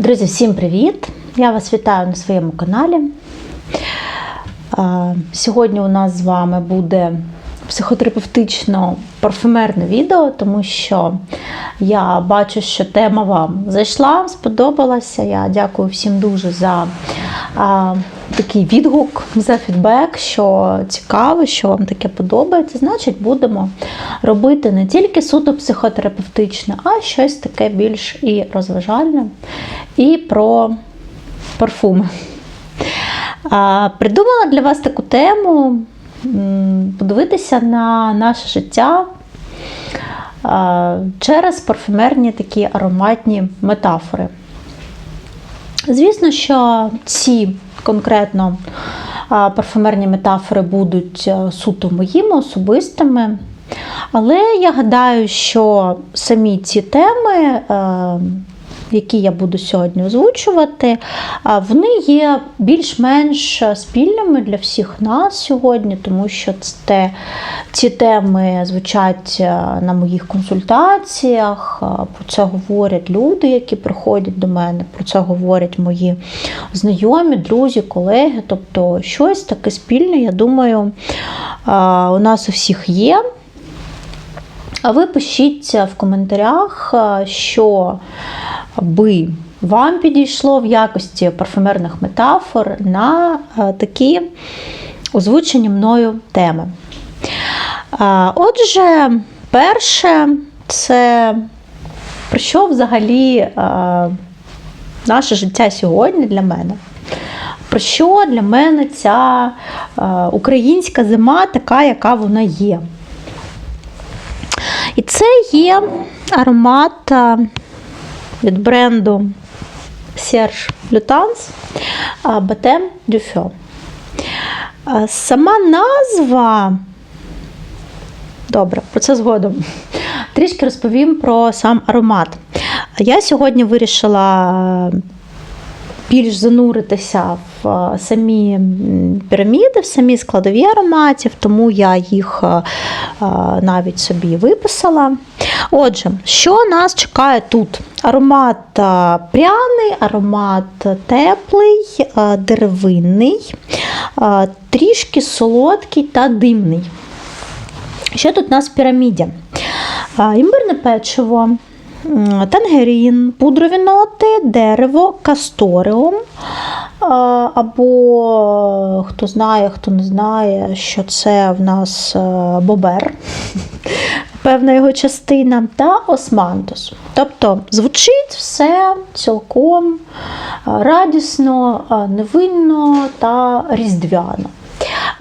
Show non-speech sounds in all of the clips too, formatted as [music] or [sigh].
Друзі, всім привіт! Я вас вітаю на своєму каналі. Сьогодні у нас з вами буде психотерапевтично парфюмерне відео, тому що я бачу, що тема вам зайшла, сподобалася. Я дякую всім дуже за а, такий відгук, за фідбек, що цікаво, що вам таке подобається. Значить, будемо робити не тільки суто психотерапевтичне, а щось таке більш і розважальне, і про парфуми. Придумала для вас таку тему подивитися на наше життя через парфюмерні такі ароматні метафори. Звісно, що ці конкретно парфюмерні метафори будуть суто моїми особистими. Але я гадаю, що самі ці теми, е, які я буду сьогодні озвучувати, вони є більш-менш спільними для всіх нас сьогодні, тому що це, ці теми звучать е, на моїх консультаціях, про це говорять люди, які приходять до мене, про це говорять мої знайомі, друзі, колеги. Тобто щось таке спільне, я думаю, у нас у всіх є. А ви пишіть в коментарях, е, що би вам підійшло в якості парфюмерних метафор на е, такі озвучені мною теми. Е, Отже, перше, це про що взагалі е, наше життя сьогодні для мене? Про що для мене ця е, українська зима така, яка вона є? І це є аромат від бренду Serge Lutens Батем Дюфьо. Сама назва. Добре, про це згодом. Трішки розповім про сам аромат. Я сьогодні вирішила більш зануритися в самі піраміди, в самі складові ароматів, тому я їх е, е, навіть собі виписала. Отже, що нас чекає тут? Аромат е, пряний, аромат теплий, е, деревинний, е, трішки солодкий та димний. Що тут у нас в піраміді? Імбирне печиво, тангерін, пудрові ноти, дерево, касторіум. Або хто знає, хто не знає, що це в нас е, бобер, [laughs] певна його частина, та османтус. Тобто звучить все цілком е, радісно, е, невинно та різдвяно.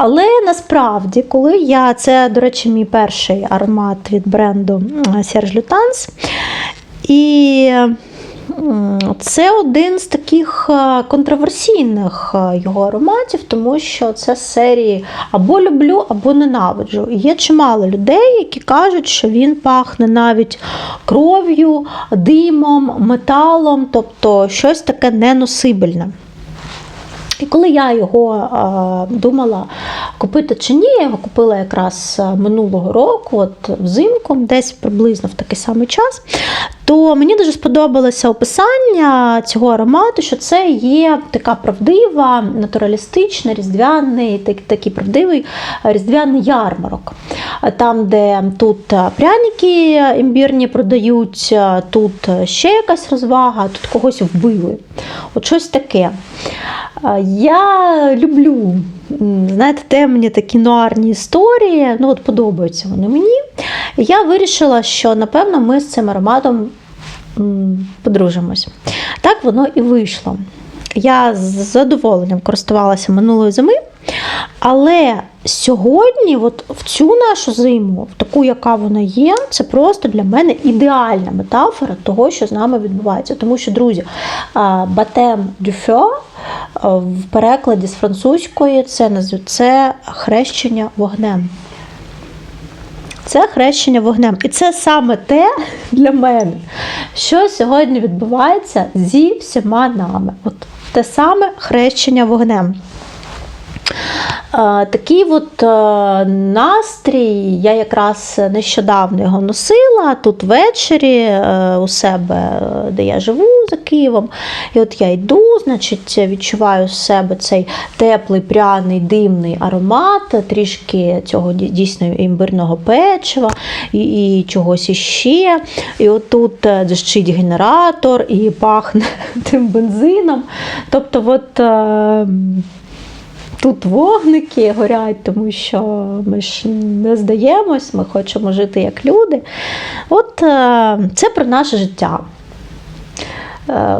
Але насправді, коли я, це, до речі, мій перший аромат від бренду Serge Lutens, і це один з таких е, контроверсійних е, його ароматів, тому що це серії або люблю, або ненавиджу. І є чимало людей, які кажуть, що він пахне навіть кров'ю, димом, металом, тобто щось таке неносибельне. І коли я його е, думала купити чи ні, я його купила якраз минулого року, от взимку, десь приблизно в такий самий час, то мені дуже сподобалося описання цього аромату, що це є така правдива, натуралістична, різдвяний, так- такий правдивий різдвяний ярмарок. Там, де тут пряники імбірні продають, тут ще якась розвага, тут когось вбили. От щось таке. Я люблю, знаєте, темні такі нуарні історії. Ну, от подобаються вони мені. Я вирішила, що напевно ми з цим ароматом подружимось. Так воно і вийшло. Я з задоволенням користувалася минулої зими, але сьогодні, от в цю нашу зиму, в таку, яка вона є, це просто для мене ідеальна метафора того, що з нами відбувається. Тому що, друзі, батем дюфьо в перекладі з французької це це хрещення вогнем. Це хрещення вогнем. І це саме те для мене, що сьогодні відбувається зі всіма нами. От те саме хрещення вогнем. Е, Такий от е, настрій, я якраз нещодавно його носила тут ввечері е, у себе, де я живу за Києвом. І от я йду, значить, відчуваю з себе цей теплий, пряний, димний аромат, трішки цього дійсно імбирного печива і, і чогось іще. І отут дзищить генератор і пахне [laughs] тим бензином. Тобто, от. Тут вогники горять, тому що ми ж не здаємось, ми хочемо жити як люди. От е, це про наше життя. Е,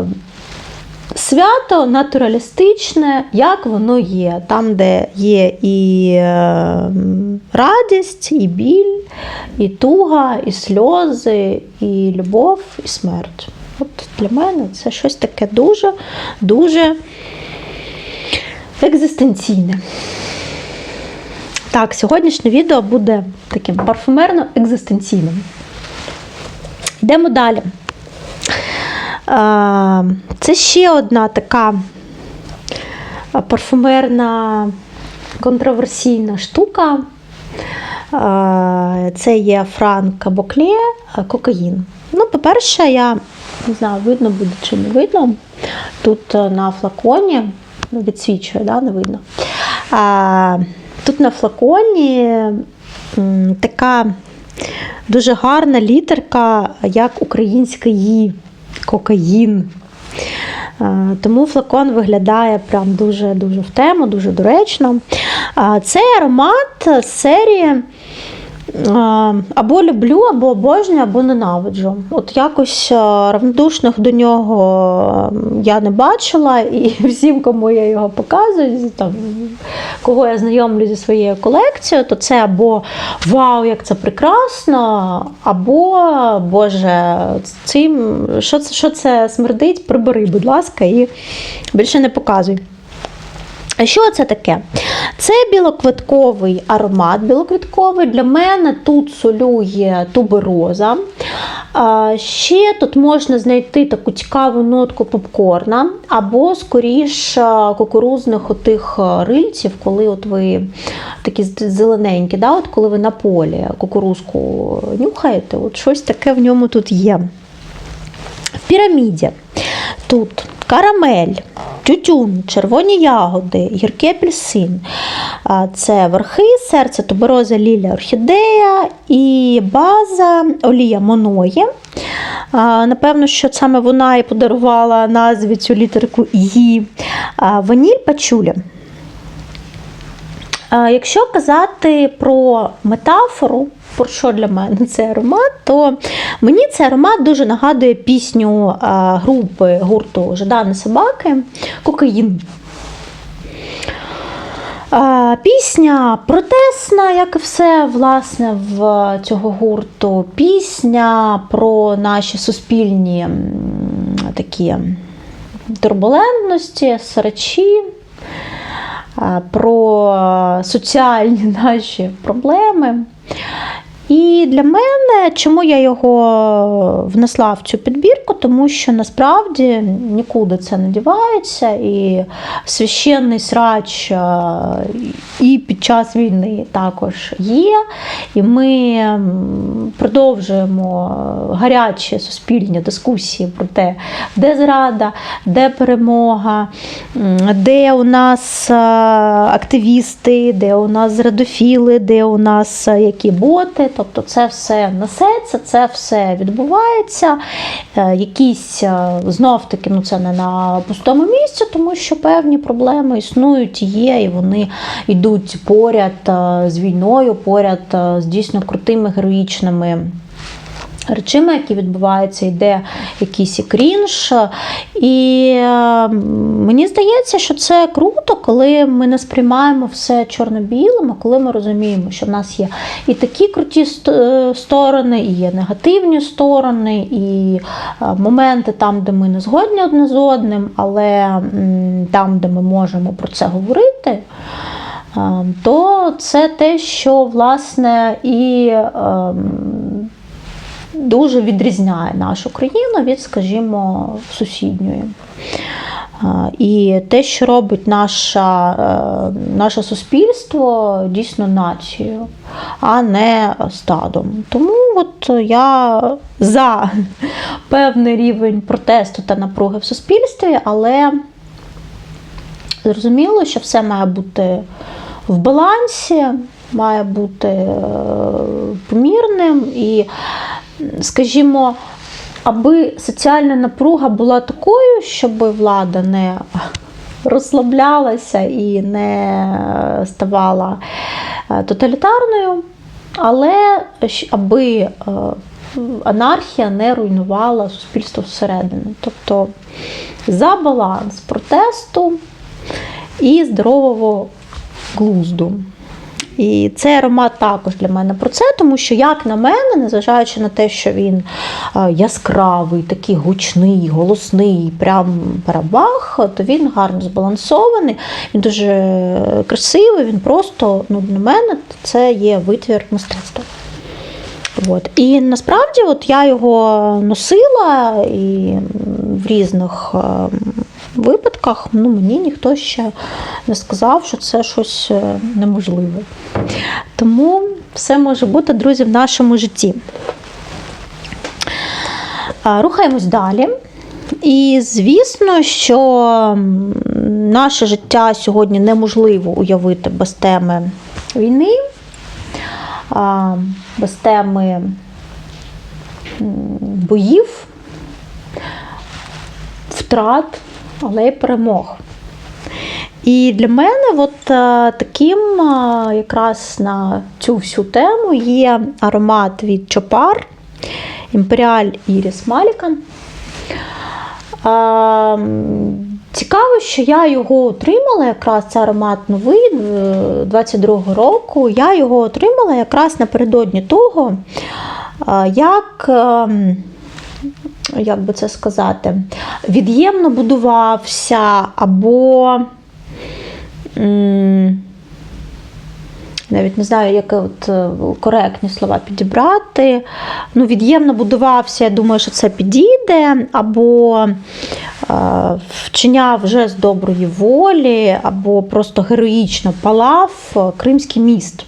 Свято натуралістичне, як воно є, там, де є і е, радість, і біль, і туга, і сльози, і любов, і смерть. От для мене це щось таке дуже, дуже екзистенційне. Так, сьогоднішнє відео буде таким парфумерно-екзистенційним. Йдемо далі. Це ще одна така парфумерна контроверсійна штука. Це є Франк Бокле кокаїн. Ну, по-перше, я не знаю, видно буде чи не видно. Тут е, на флаконі ну, відсвічує, да, не видно. А, тут на флаконі така дуже гарна літерка, як українська «ї» кокаїн. Тому флакон виглядає прям дуже-дуже в тему, дуже доречно. Цей аромат серії або люблю, або обожнюю, або ненавиджу. От якось е, равнодушних до нього я не бачила, і [laughs] всім, кому я його показую, там, кого я знайомлю зі своєю колекцією, то це або вау, як це прекрасно, або Боже, цим що що це смердить, прибери, будь ласка, і більше не показуй. Що це таке? Це білоквитковий аромат. Білоквитковий для мене тут солює тубероза. Ще тут можна знайти таку цікаву нотку попкорна, або, скоріш, кукурузних отих рильців, коли от ви такі зелененькі, да, от коли ви на полі кукурузку нюхаєте, от щось таке в ньому тут є. Піраміді тут карамель, тютюн, червоні ягоди, гіркий апельсин. Це верхи, серце, тубероза, лілія, орхідея і база олія Моної. Напевно, що саме вона і подарувала назві цю літерку «Ї». Ваніль пачуля. А, Якщо казати про метафору, про що для мене цей аромат, то мені цей аромат дуже нагадує пісню групи гурту Жадани собаки Кокаїн. Пісня протесна, як і все власне в цього гурту. Пісня про наші суспільні такі турбулентності, срачі, про соціальні [laughs] наші проблеми. І для мене, чому я його внесла в цю підбірку, тому що насправді нікуди це не дівається, і священний срач і під час війни також є. І ми продовжуємо гарячі суспільні дискусії про те, де зрада, де перемога, де у нас активісти, де у нас зрадофіли, де у нас які боти. Тобто це все несеться, це все відбувається. Е, Якісь е, знов-таки, ну це не на пустому місці, тому що певні проблеми існують, є, і вони йдуть поряд е, з війною, поряд з дійсно крутими героїчними речами, які відбуваються, йде якийсь і крінж. І е, мені здається, що це круто, коли ми не сприймаємо все чорно-білим, а коли ми розуміємо, що в нас є і такі круті е, сторони, і є негативні сторони, і е, моменти там, де ми не згодні одне з одним, але там, де ми можемо про це говорити. То це те, що власне і дуже відрізняє нашу країну від, скажімо, сусідньої. І те, що робить наша, е, наше суспільство, дійсно нацією, а не стадом. Тому от я за [laughs] певний рівень протесту та напруги в суспільстві, але зрозуміло, що все має бути в балансі, має бути е, помірним і, скажімо, аби соціальна напруга була такою, щоб влада не розслаблялася і не ставала е, тоталітарною, але аби е, анархія не руйнувала суспільство всередині. Тобто за баланс протесту і здорового глузду. І цей аромат також для мене про це, тому що, як на мене, незважаючи на те, що він е, яскравий, такий гучний, голосний, прям парабах, то він гарно збалансований, він дуже красивий, він просто, ну, для мене, це є витвір мистецтва. От. І насправді от я його носила і в різних е, випадках ну, мені ніхто ще не сказав, що це щось е, неможливе. Тому все може бути, друзі, в нашому житті. Рухаємось далі. І звісно, що наше життя сьогодні неможливо уявити без теми війни, без теми боїв, втрат, але й перемог. І для мене от е, таким е, якраз на цю всю тему є аромат від Чопар Імперіаль Іріс Малікан. А, Цікаво, що я його отримала, якраз це аромат новий 22-го року. Я його отримала якраз напередодні того, як, ем, як би це сказати, від'ємно будувався або. навіть не знаю, яке от е, коректні слова підібрати. Ну, від'ємно будувався, я думаю, що це підійде, або е, вчиняв вже з доброї волі, або просто героїчно палав е, Кримський міст.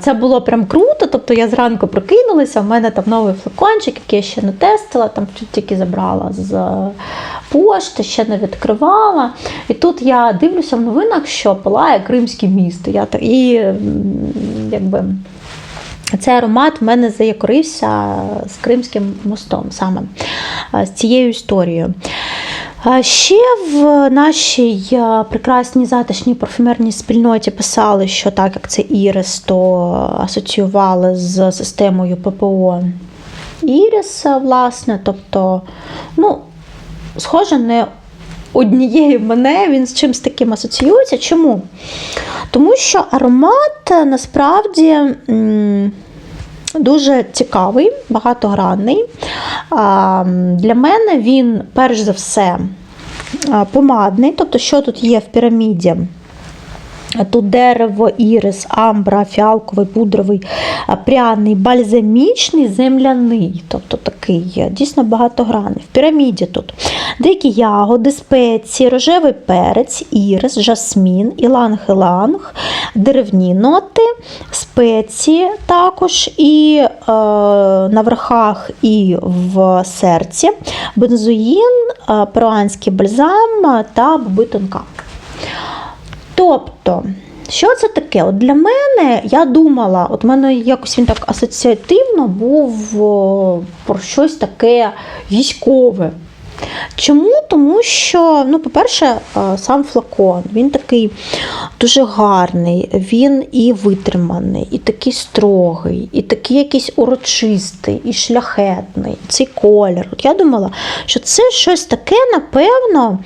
Це було прям круто. Тобто я зранку прокинулася, в мене там новий флакончик, який я ще не тестила, там тільки забрала з е, пошти, ще не відкривала. І тут я дивлюся в новинах, що палає Кримське місто. Я і якби. Цей аромат в мене заякорився з Кримським мостом, саме е, з цією історією. Ще в нашій е, прекрасній затишній парфюмерній спільноті писали, що так як це Ірис, то асоціювали з системою ППО Ірис, власне. Тобто, ну, схоже, не однією мене він з чимось таким асоціюється. Чому? Тому що аромат е, насправді. Дуже цікавий, багатогранний. Для мене він, перш за все, помадний. Тобто, що тут є в піраміді? Тут дерево, ірис, амбра, фіалковий, пудровий, пряний, бальзамічний, земляний. Тобто такий дійсно багатогранний. В піраміді тут деякі ягоди, спеції, рожевий перець, ірис, жасмін, іланг-іланг, деревні ноти, спеції також і е, на верхах і в серці, бензоїн, е, перуанський бальзам та боби тонка. Тобто, що це таке? От для мене я думала, от в мене якось він так асоціативно був про щось таке військове. Чому? Тому що, ну, по-перше, е, сам флакон, він такий дуже гарний, він і витриманий, і такий строгий, і такий якийсь урочистий, і шляхетний, цей колір. От я думала, що це щось таке, напевно,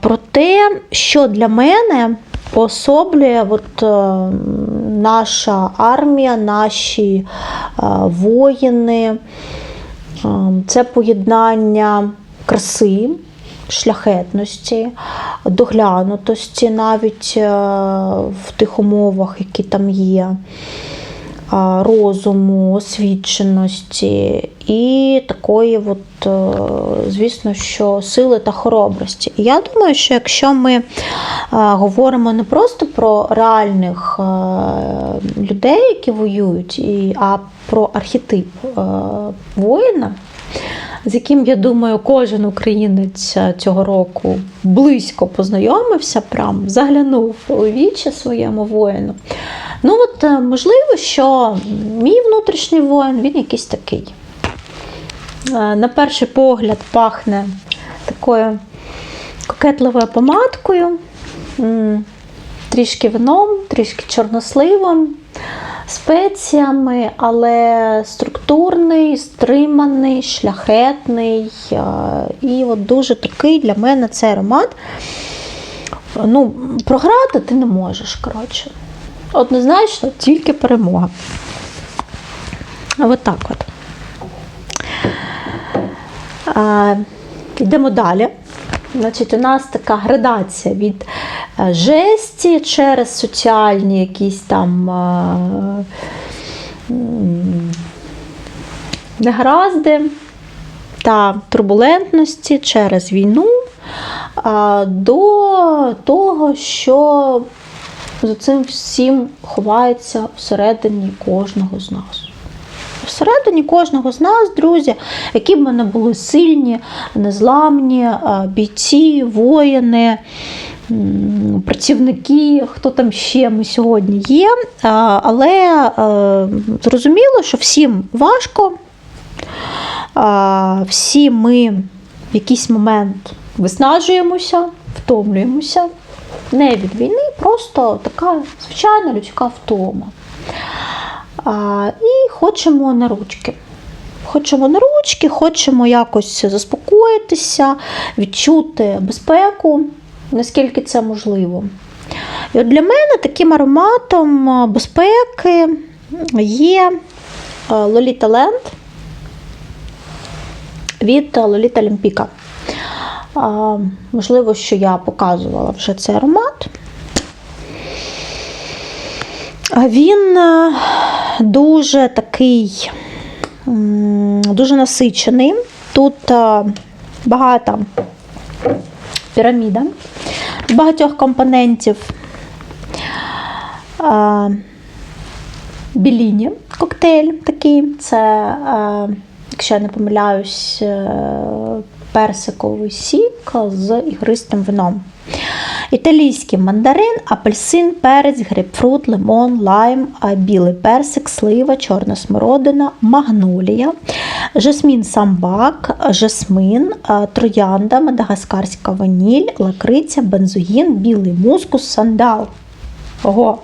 про те, що для мене поособлює от, е, наша армія, наші е, воїни. Це поєднання краси, шляхетності, доглянутості навіть е, в тих умовах, які там є. Розуму, освіченості і такої, от, е, звісно, що сили та хоробрості. І я думаю, що якщо ми е, говоримо не просто про реальних е, людей, які воюють, а про архетип воїна, з яким, я думаю, кожен українець е, цього року близько познайомився, прям заглянув у вічі своєму воїну. Ну, от, е, можливо, що мій внутрішній воїн, він якийсь такий. Е, На перший погляд пахне такою кокетливою помадкою, трішки вином, трішки чорносливом, спеціями, але структурний, стриманий, шляхетний. е, І от дуже такий для мене цей аромат. Ну, програти ти не можеш, коротше. Однозначно, тільки перемога. От так от. А, йдемо далі. Значить, у нас така градація від е, жесті через соціальні якісь там е, негаразди та турбулентності через війну до того, що за цим всім ховається всередині кожного з нас. Всередині кожного з нас, друзі, які б ми не були сильні, незламні, бійці, воїни, працівники, хто там ще ми сьогодні є. Але е, зрозуміло, що всім важко, всі ми в якийсь момент виснажуємося, втомлюємося. Не від війни, просто така звичайна людська втома. І хочемо на ручки. Хочемо на ручки, хочемо якось заспокоїтися, відчути безпеку, наскільки це можливо. І от для мене таким ароматом безпеки є Lolita Land від Lolita Лімпіка. Можливо, що я показувала вже цей аромат. А Він е, дуже такий, дуже насичений. Тут е, багата піраміда з багатьох компонентів. Е, Біліні коктейль такий. Це, якщо я не помиляюсь, персиковий сік з ігристим вином. Італійський мандарин, апельсин, перець, грейпфрут, лимон, лайм, білий персик, слива, чорна смородина, магнолія, жасмін самбак, жасмин, троянда, мадагаскарська ваніль, лакриця, бензогін, білий мускус, сандал. Ого!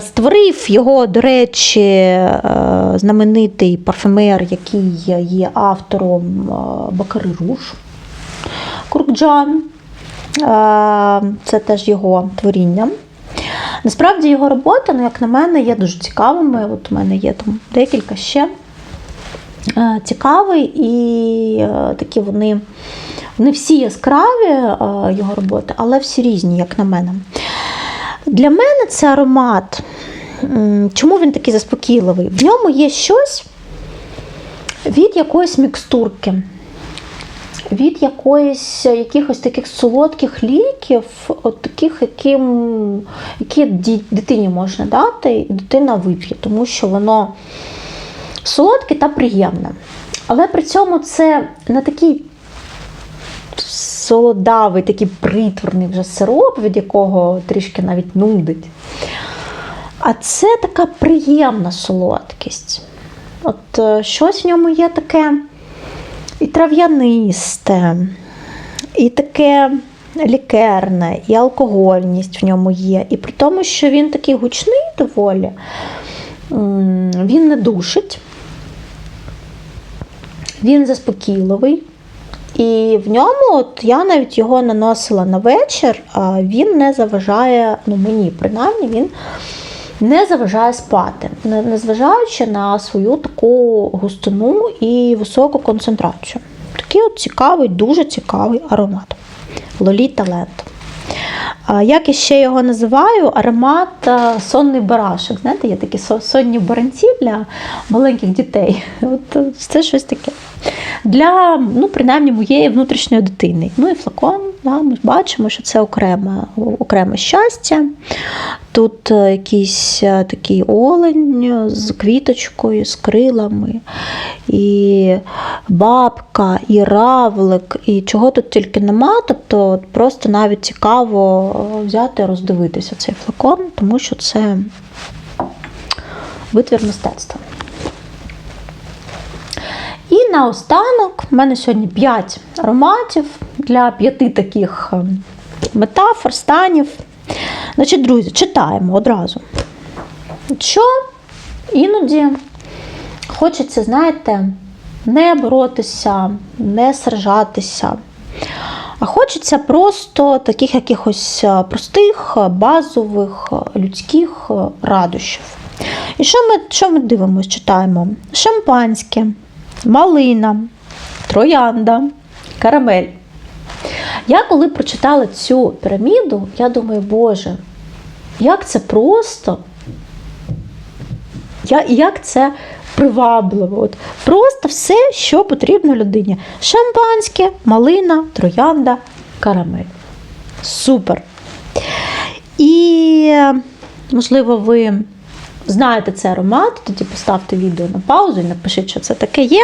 Створив його, до речі, е, знаменитий парфюмер, який є автором е, Бакари Руш Куркджан. Це теж його творіння. Насправді його роботи, ну, як на мене, є дуже цікавими. От у мене є там декілька ще е, цікавий, і е, такі вони, вони всі яскраві, е, його роботи, але всі різні, як на мене. Для мене це аромат. Чому він такий заспокійливий? В ньому є щось від якоїсь мікстурки, від якоїсь, якихось таких солодких ліків, от таких, яким, які дитині можна дати, і дитина вип'є, тому що воно солодке та приємне. Але при цьому це не такий солодавий, такий притворний вже сироп, від якого трішки навіть нудить. А це така приємна солодкість. От е, щось в ньому є таке і трав'янисте, і таке лікерне, і алкогольність в ньому є. І при тому, що він такий гучний доволі, він не душить, він заспокійливий. І в ньому, от я навіть його наносила на вечір, а він не заважає, ну мені принаймні, він не заважає спати, незважаючи на свою таку густину і високу концентрацію. Такий от цікавий, дуже цікавий аромат. Лоліта Ленд. Як я ще його називаю? Аромат сонний барашок. Знаєте, є такі сонні баранці для маленьких дітей. [laughs] От це щось таке. Для, ну, принаймні, моєї внутрішньої дитини. Ну і флакон, да, ми бачимо, що це окреме, окреме щастя. Тут е, якийсь е, такий олень з квіточкою, з крилами, і бабка, і равлик, і чого тут тільки нема. Тобто просто навіть цікаво е, взяти, роздивитися цей флакон, тому що це витвір мистецтва. І наостанок в мене сьогодні 5 ароматів для п'яти таких е, метафор, станів. Значить, друзі, читаємо одразу. Що іноді хочеться, знаєте, не боротися, не сражатися, а хочеться просто таких якихось е, простих, е, базових, людських радощів. І що ми, що ми дивимося, читаємо? Шампанське, малина, троянда, карамель. Я коли прочитала цю піраміду, я думаю, Боже, як це просто, я- як це привабливо. От просто все, що потрібно людині. Шампанське, малина, троянда, карамель. Супер. І, можливо, ви знаєте цей аромат, тоді поставте відео на паузу і напишіть, що це таке є.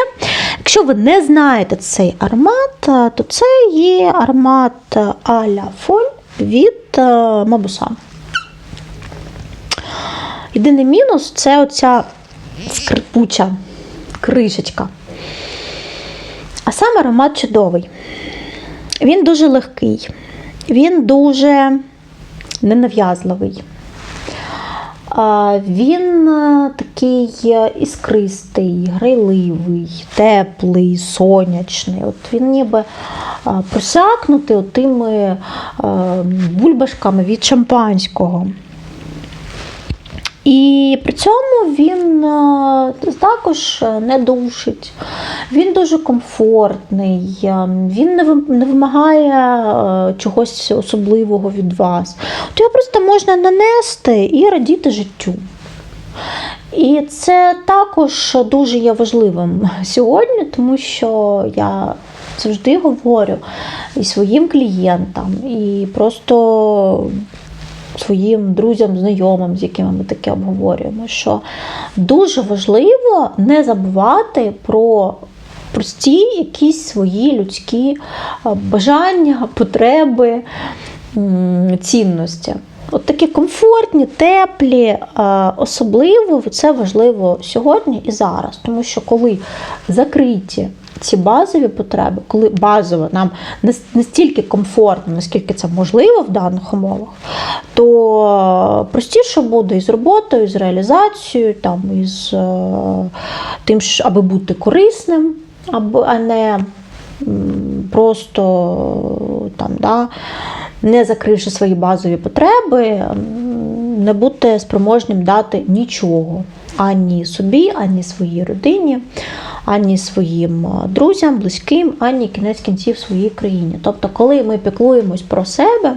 Якщо ви не знаєте цей аромат, е, то це є аромат Аля Фоль від е, Мабусан. Єдиний мінус це оця скрипуча кришечка. А сам аромат чудовий. Він дуже легкий, він дуже ненав'язливий. Він е, такий е, іскристий, грайливий, теплий, сонячний. От він ніби просякнутий отими е, бульбашками від шампанського. І при цьому він е, також не душить, він дуже комфортний, е, він не вимагає е, чогось особливого від вас. От його просто можна нанести і радіти життю. І це також дуже є важливим сьогодні, тому що я завжди говорю і своїм клієнтам, і просто своїм друзям, знайомим, з якими ми таке обговорюємо, що дуже важливо не забувати про прості якісь свої людські бажання, потреби, цінності. От такі комфортні, теплі, особливо це важливо сьогодні і зараз, тому що коли закриті ці базові потреби, коли базово нам настільки комфортно, наскільки це можливо в даних умовах, то простіше буде і з роботою, і з реалізацією, там, і з е, тим, аби бути корисним, а не просто там, да, не закривши свої базові потреби, не бути спроможним дати нічого ані собі, ані своїй родині, ані своїм е, друзям, близьким, ані кінець кінців своїй країні. Тобто, коли ми піклуємось про себе,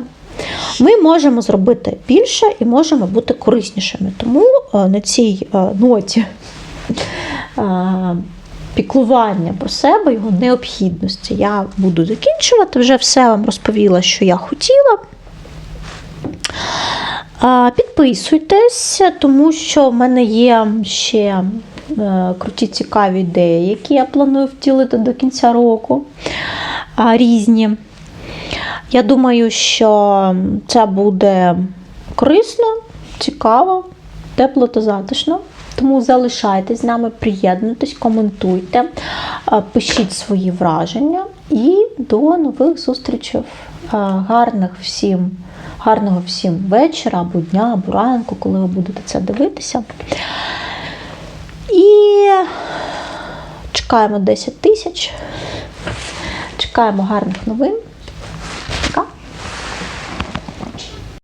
ми можемо зробити більше і можемо бути кориснішими. Тому е, на цій е, ноті піклування про себе, його необхідності. Я буду закінчувати. Вже все вам розповіла, що я хотіла. Підписуйтесь, тому що в мене є ще е, круті цікаві ідеї, які я планую втілити до кінця року. Різні. Я думаю, що це буде корисно, цікаво, тепло та затишно. Тому залишайтесь з нами, приєднуйтесь, коментуйте, пишіть свої враження і до нових зустрічей. Гарних всім, гарного всім вечора або дня, або ранку, коли ви будете це дивитися. І чекаємо 10 тисяч. Чекаємо гарних новин.